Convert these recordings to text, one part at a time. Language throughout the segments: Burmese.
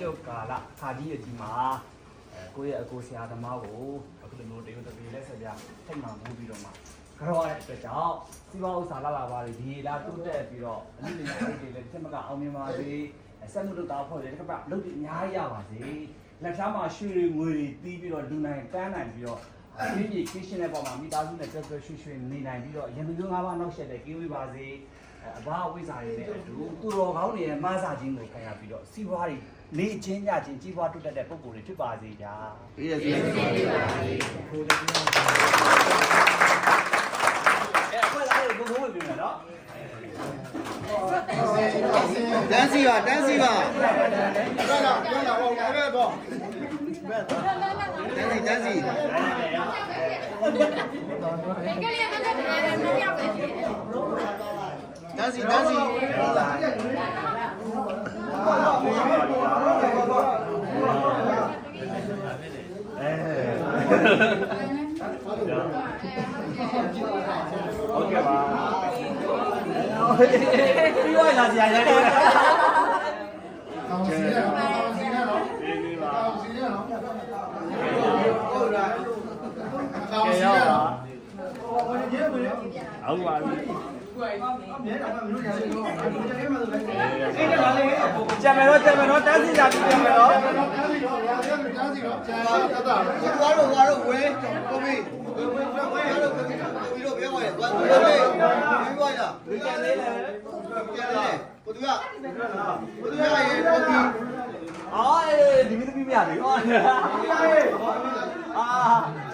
ကျော်ကာလခါကြီးအကြီးမှာအဲကိုယ့်ရဲ့အကိုဆရာသမားကိုအခုလိုမျိုးတရုတ်တပီလက်ဆက်ပြထိတ်မှမူပြီးတော့မှကြောက်ရတဲ့အတွက်ကြောင့်စီးပွားဥစ္စာလာလာပါတွေဒီလာတိုးတက်ပြီးတော့အနည်းငယ်လေးတွေလည်းတစ်မကအောင်မြင်ပါစေဆက်မှုတို့တောက်ဖို့တွေတစ်ခါလုပ်ပြီးအများကြီးရပါစေလက်ဖြားမှာရွှေတွေငွေတွေတီးပြီးတော့လူနိုင်ကမ်းနိုင်ပြီးတော့ဒီဒီခင်းရှင်းတဲ့ပုံမှာမိသားစုနဲ့ကြွကြွရွှေရွှေနေနိုင်ပြီးတော့ရန်သူငါးပါးနောက်ဆက်တဲ့ကင်းဝေးပါစေ အဘဝိဇ္ဇာတွေနဲ့အတူသူတော်ကောင်းတွေရဲ့မဆာခြင်းကိုခံရပြီးတော့စီးပွားတွေနေချင်းညချင်းကြီးပွားတိုးတက်တဲ့ပုံကိုယ်တွေဖြစ်ပါစေကြာပြည့်ရစီပါကိုယ်လည်းပြောအဲအခုလည်းဘုံဘုံဝင်ပြန်နော်တန်းစီပါတန်းစီပါပြောလာပြောလာဟောအဲ့ဒါတော့တန်းစီတန်းစီကလေးကလည်းမပြောက်ဘူး တ န်းစီတန်းစီဟုတ်ကဲ့ပါပြီးတော့လာစရာရတယ်ကောင်းစီရကောင်းစီရနော်ကောင်းစီရနော်ဟုတ်လားကောင်းစီရနော် ဟုတ်ပါပြီကြံမယ်တော့ကြံမယ်တော့တန်းစီကြပြီးကြံမယ်တော့ကောင်းစီတော့ရာရကောင်းစီတော့ကြာတတ်တာကိုသွားတော့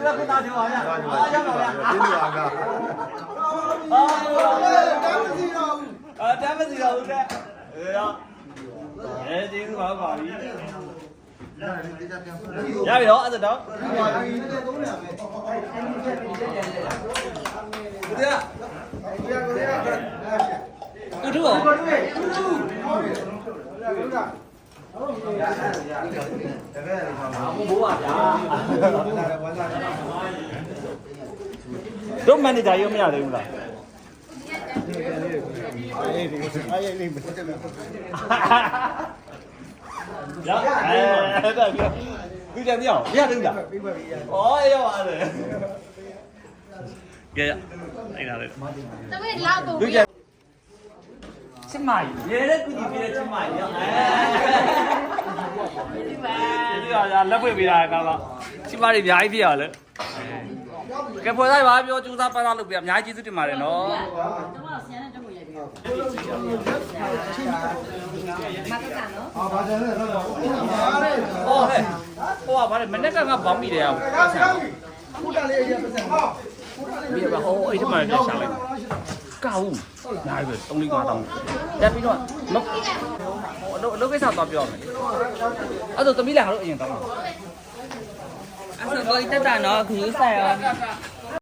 သွားတော့ဝဲကိုမီဝဲဝဲဝဲတော့ကိုမီတို့ပြောပါရဲ့သွားဝဲဝဲဝဲလာလူကြံလေးလေပြန်လေကိုသူကကိုသူကရေကိုမီအော်ဒီမီသမီးမရသေးဘူးအာကျွန်တော်က တာပြောပါဗျာအာရောက်ပါဗျာဒီလိုအားကအာတန်းစီတော့အာတမ်းမစီတော့ဘူးတဲ့အေးရောအဲကျေးဇူးပါပါပြီရပြီတော့အဲ့ဒါတော့တူတူရောဘိုးပါဗျာတို့မန်နေဂျာရုံးမရသေးဘူးလားရအဲဒါပြောသူကြမြောက်ရတူလားပြီးပါပြီရဩရောရတယ်ကဲအဲ့ဒါလေတမီးလောက်တော့သူကြ ချစ်မကြီးရဲတဲ့ကုကြီးပြတဲ့ချစ်မကြီးရောအဲဒီပါဒီပါလက်ပွေပေးတာကောင်းတော့ချစ်မကြီးအများကြီးပြရလေကဲပေါ်သားပါပြောကြိုးစားပန်းစားလုပ်ပြအများကြီးကျေးဇူးတင်ပါတယ်နော်တော့ဆရာနဲ့တော့ရိုက်ပြီးတော့မကကနော်အာဘာကျန်လဲတော့ဟာတဲ့ဟောဟဲ့ဟောပါလေမနေ့ကငါဘောင်းမိတယ်အောင်ကောင်းစီဖူတာလေးရပတ်စံဟောပြီးတော့ဟိုအဲ့ဒီမှာပြန်ရှာလိုက် ကောက်နားပဲ3 4 5တောင်းတက်ပြီးတော့မဟိုအလုပ်အလုပ်ကိစ္စသွားပြောမယ်အဲ့တော့သမီးလည်းငါတို့အရင်တောင်းပါအဲ့ဆိုတော့တက်တာနော်ခရူးဆိုင်ရော